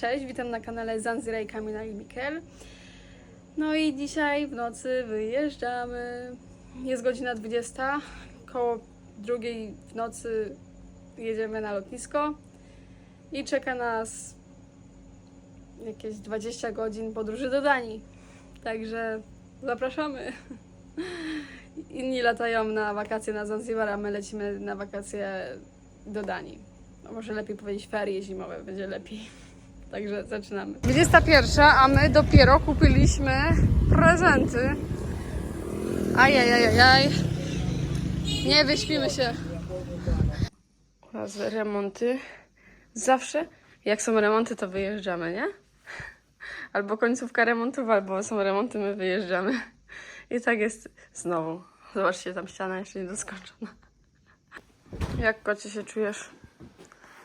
Cześć, witam na kanale Zanzira i Kamila i Mikel. No i dzisiaj w nocy wyjeżdżamy. Jest godzina 20, koło drugiej w nocy jedziemy na lotnisko i czeka nas jakieś 20 godzin podróży do Danii. Także zapraszamy. Inni latają na wakacje na Zanzibar, a my lecimy na wakacje do Danii. No może lepiej powiedzieć ferie zimowe, będzie lepiej. Także zaczynamy. 21, a my dopiero kupiliśmy prezenty. Ajajajajaj. Nie wyśpimy się. Teraz remonty. Zawsze jak są remonty, to wyjeżdżamy, nie? Albo końcówka remontów, albo są remonty, my wyjeżdżamy. I tak jest znowu. Zobaczcie, tam ściana jeszcze nie doskończona. Jak kocie się czujesz?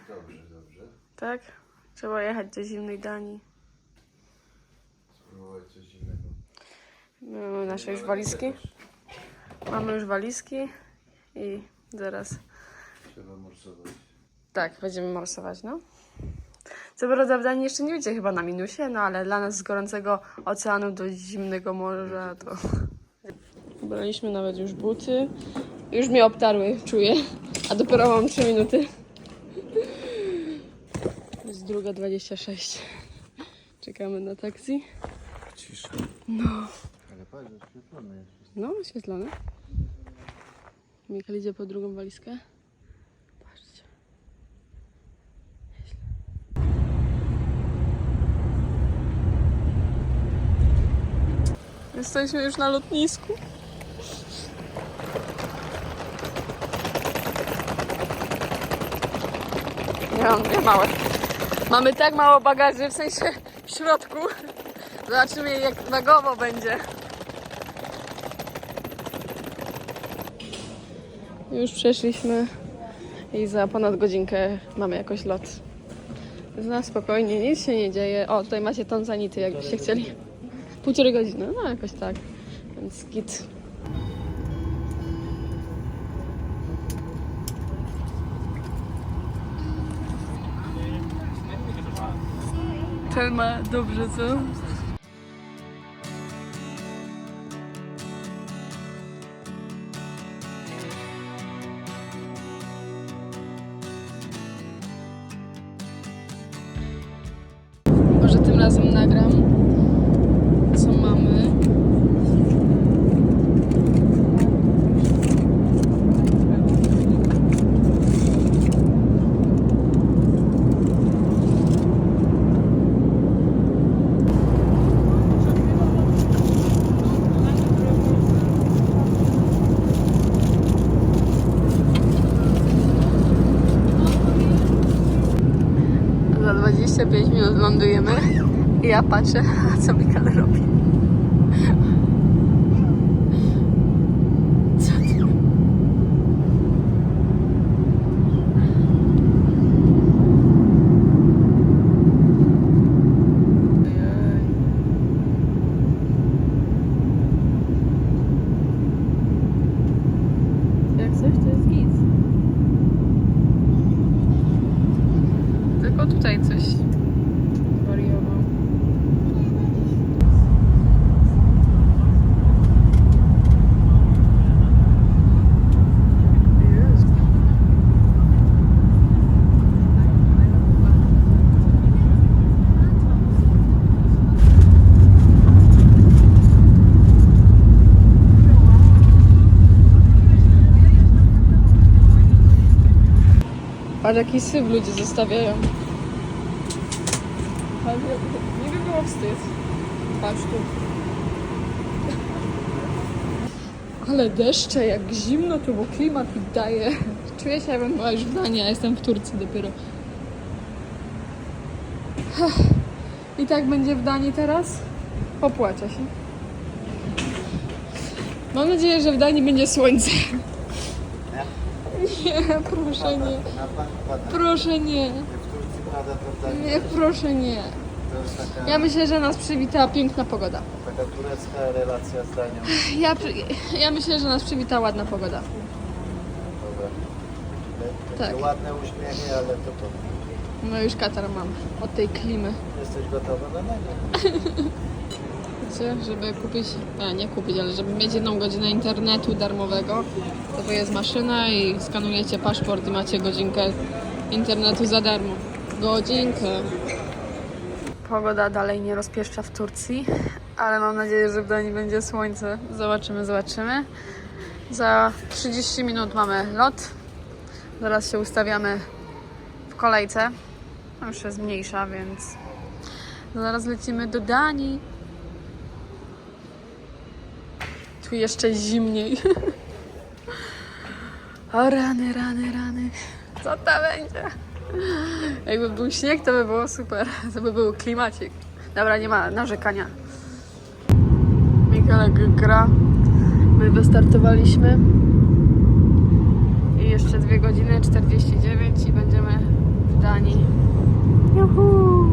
Dobrze, dobrze. Tak? Trzeba jechać do zimnej Danii. Spróbować coś innego. Mamy nasze już walizki. Mamy już walizki i zaraz Trzeba morsować. tak, będziemy morsować, no. Co prawda w Danii jeszcze nie będzie chyba na minusie, no ale dla nas z gorącego oceanu do zimnego morza to... Braliśmy nawet już buty. Już mnie obtarły, czuję. A dopiero mam 3 minuty. Jest druga 26. Czekamy na taksi. Cisza. No. Ale patrz, oświetlone jest. No, oświetlone. Mikael idzie po drugą walizkę. Patrzcie. Nieźle. Jesteśmy już na lotnisku. Nie mam, nie małe. Mamy tak mało bagaży, w sensie w środku. Zobaczymy jak wagowo będzie. Już przeszliśmy i za ponad godzinkę mamy jakoś lot. Na spokojnie, nic się nie dzieje. O, tutaj macie tanzanity, jakbyście chcieli. Półtorej godziny, no jakoś tak. Więc git. Telma, dobrze, co? 25 minut lądujemy i ja patrzę, co Mikael robi. Patrz jaki syf ludzie zostawiają. Nie by było wstyd. Patrz tu. Ale deszcze, jak zimno tu, bo klimat daje. Czuję się, jakbym była już w Danii, a jestem w Turcji dopiero. I tak będzie w Danii teraz? Popłacia się. Mam nadzieję, że w Danii będzie słońce. Nie, proszę nie. Proszę nie. Nie, proszę nie. Ja myślę, że nas przywita piękna pogoda. taka turecka relacja z Danią. Ja, ja myślę, że nas przywita ładna pogoda. Dobra. Tak. ładne uśmiechy, ale to to. No już katar mam od tej klimy. Jesteś gotowa na niego? Wiecie, żeby kupić, a nie kupić, ale żeby mieć jedną godzinę internetu darmowego, to to jest maszyna i skanujecie paszport i macie godzinkę internetu za darmo. Godzinkę. Pogoda dalej nie rozpieszcza w Turcji, ale mam nadzieję, że w Danii będzie słońce. Zobaczymy, zobaczymy. Za 30 minut mamy lot. Zaraz się ustawiamy w kolejce. Już jest mniejsza, więc zaraz lecimy do Danii. Tu jeszcze zimniej. O rany, rany, rany. Co to będzie? Jakby był śnieg, to by było super. To by był klimacik. Dobra, nie ma narzekania. Miguelek gra. My wystartowaliśmy. I jeszcze 2 godziny 49 i będziemy w Danii. Juhu!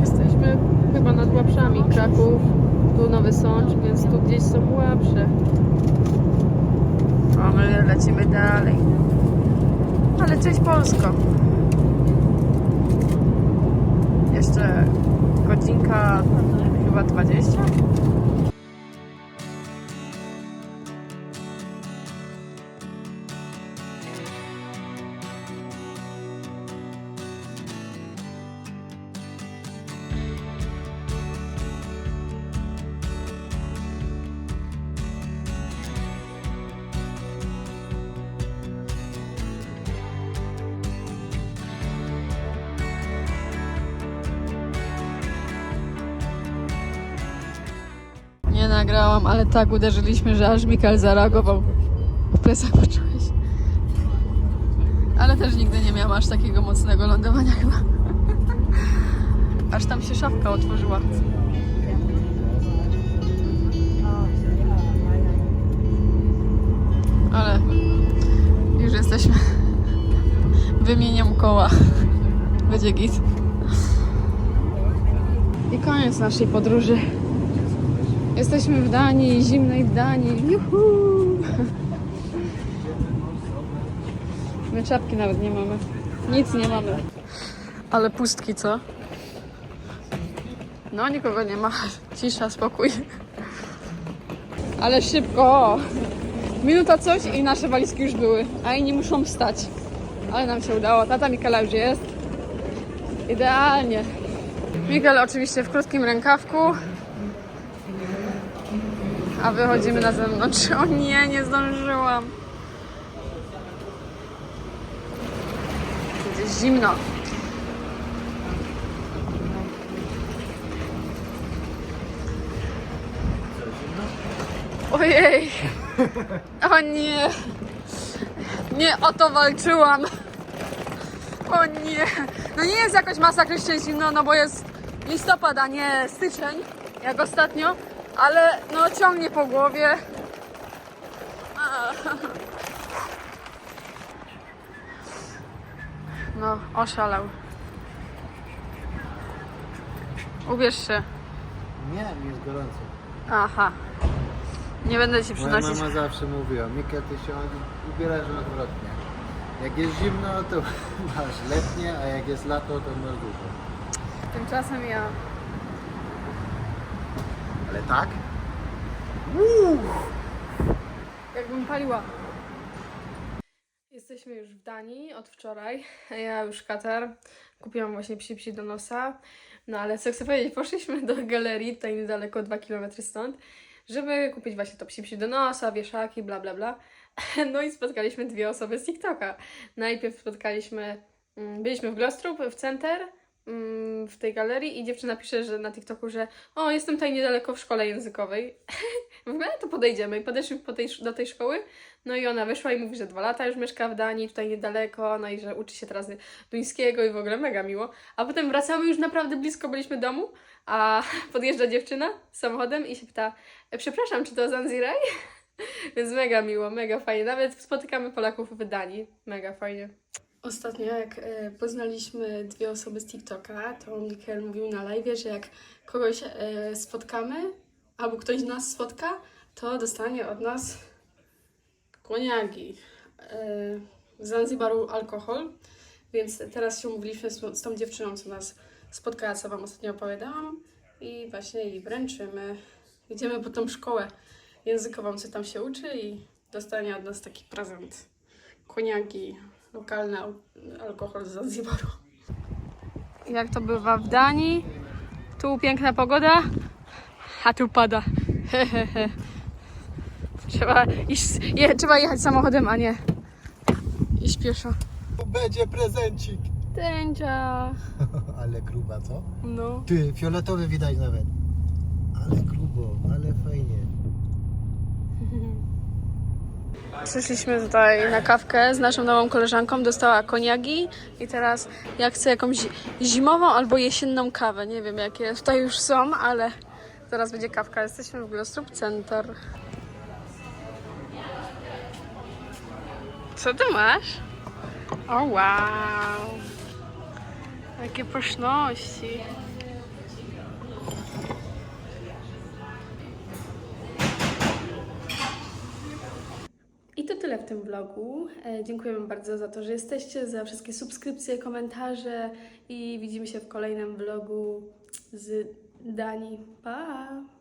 Jesteśmy chyba nad Łapszami Kraków. Nowy Sącz, więc tu gdzieś są Łapsze. A my lecimy dalej. Ale cześć Polsko. Jeszcze godzinka chyba 20. Nagrałam, ale tak uderzyliśmy, że aż Mikael zareagował. W plecach poczułeś. Ale też nigdy nie miałam aż takiego mocnego lądowania chyba. Aż tam się szafka otworzyła. Ale już jesteśmy. Wymieniam koła. Będzie git. I koniec naszej podróży. Jesteśmy w Danii, zimnej Danii. Juhu! My czapki nawet nie mamy. Nic nie mamy. Ale pustki, co? No, nikogo nie ma. Cisza, spokój. Ale szybko. Minuta coś i nasze walizki już były, a inni muszą wstać. Ale nam się udało. Tata Mikala już jest. Idealnie. Mikael oczywiście w krótkim rękawku. A wychodzimy na zewnątrz. O nie, nie zdążyłam. Będzie zimno. Ojej. O nie. Nie o to walczyłam. O nie. No nie jest jakoś masakrycznie zimno, no bo jest listopad, a nie styczeń, jak ostatnio. Ale no ciągnie po głowie. No, oszalał. Ubierz się. Nie, jest gorąco. Aha. Nie będę ci Moja przynosić. mama zawsze mówiła, Mika, ty się ubierasz odwrotnie. Jak jest zimno, to masz letnie, a jak jest lato, to masz długo. Tymczasem ja. Ale tak? Jakbym paliła. Jesteśmy już w Danii od wczoraj. Ja już Katar. Kupiłam właśnie psi psi do nosa. No ale co chcę powiedzieć, poszliśmy do galerii, tutaj niedaleko 2 km stąd, żeby kupić właśnie to psi psi do nosa, wieszaki, bla bla bla. No i spotkaliśmy dwie osoby z TikToka. Najpierw spotkaliśmy, mm, byliśmy w Glostrup, w Center, w tej galerii i dziewczyna pisze, że na TikToku, że o, jestem tutaj niedaleko w szkole językowej. W ogóle to podejdziemy i podeszliśmy po tej, do tej szkoły, no i ona wyszła i mówi, że dwa lata już mieszka w Danii, tutaj niedaleko, no i że uczy się teraz duńskiego i w ogóle mega miło. A potem wracamy już naprawdę blisko, byliśmy domu, a podjeżdża dziewczyna samochodem i się pyta, "E, przepraszam, czy to Zanziraj? Więc mega miło, mega fajnie. Nawet spotykamy Polaków w Danii, mega fajnie. Ostatnio jak e, poznaliśmy dwie osoby z TikToka, to Mikael mówił na live, że jak kogoś e, spotkamy, albo ktoś nas spotka, to dostanie od nas koniagi. E, z Zanzibaru alkohol, Więc teraz się umówiliśmy z, z tą dziewczyną, co nas spotkała, co Wam ostatnio opowiadałam. I właśnie jej wręczymy. Idziemy po tą szkołę językową, co tam się uczy i dostanie od nas taki prezent. Koniaki, lokalny al- alkohol z Zanzibaru. Jak to bywa w Danii? Tu piękna pogoda, a tu pada. Hehehe. Trzeba, iść, je, trzeba jechać samochodem, a nie iść pieszo. Będzie prezencik. Tęcia. Ale gruba, co? No. Ty, fioletowy widać nawet. Ale grubo, ale fajnie. Przyszliśmy tutaj na kawkę z naszą nową koleżanką, dostała koniagi i teraz ja chcę jakąś zi- zimową albo jesienną kawę. Nie wiem jakie tutaj już są, ale zaraz będzie kawka. Jesteśmy w Glostrup Center. Co ty masz? O wow! Jakie pyszności! Tym vlogu. E, Dziękujemy bardzo za to, że jesteście, za wszystkie subskrypcje, komentarze i widzimy się w kolejnym vlogu z Danii. Pa!